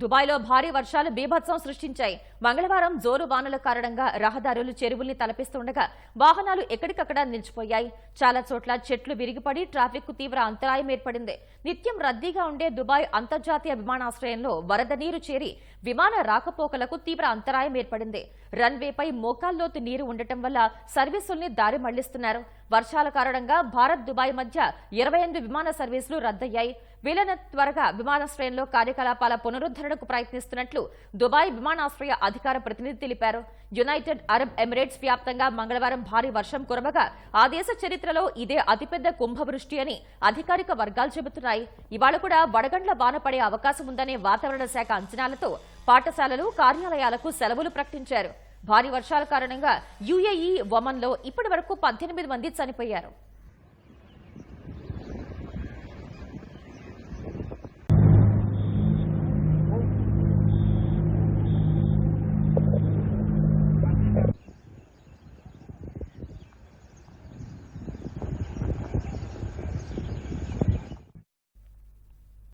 దుబాయ్లో భారీ వర్షాలు బీభత్సం సృష్టించాయి. మంగళవారం జోరు వానల కారణంగా రహదారులు చెరువుల్ని తలపిస్తుండగా వాహనాలు ఎక్కడికక్కడ నిలిచిపోయాయి. చాలా చోట్ల చెట్లు విరిగిపడి ట్రాఫిక్కు తీవ్ర అంతరాయం ఏర్పడింది. నిత్యం రద్దీగా ఉండే దుబాయ్ అంతర్జాతీయ విమానాశ్రయంలో వరద నీరు చేరి విమాన రాకపోకలకు తీవ్ర అంతరాయం ఏర్పడింది. రన్వేపై మోకాల్లోతు నీరు ఉండటం వల్ల సర్వీసుల్ని దారి మళ్ళిస్తున్నారు. వర్షాల కారణంగా భారత్ దుబాయ్ మధ్య ఇరవై ఎనిమిది విమాన సర్వీసులు రద్దయ్యాయి. వీలైన త్వరగా విమానాశ్రయంలో కార్యకలాపాల పునరుద్ధరణకు ప్రయత్నిస్తున్నట్లు దుబాయ్ విమానాశ్రయ అధికార ప్రతినిధి తెలిపారు. యునైటెడ్ అరబ్ ఎమిరేట్స్ వ్యాప్తంగా మంగళవారం భారీ వర్షం కురవగా ఆ దేశ చరిత్రలో ఇదే అతిపెద్ద కుంభవృష్టి అని అధికారిక వర్గాలు చెబుతున్నాయి. ఇవాళ కూడా వడగండ్ల వాన పడే అవకాశం ఉందనే వాతావరణ శాఖ అంచనాలతో పాఠశాలలు కార్యాలయాలకు సెలవులు ప్రకటించారు. భారీ వర్షాల కారణంగా యుఏఈ ఒమన్లో ఇప్పటి వరకు పద్దెనిమిది మంది చనిపోయారు.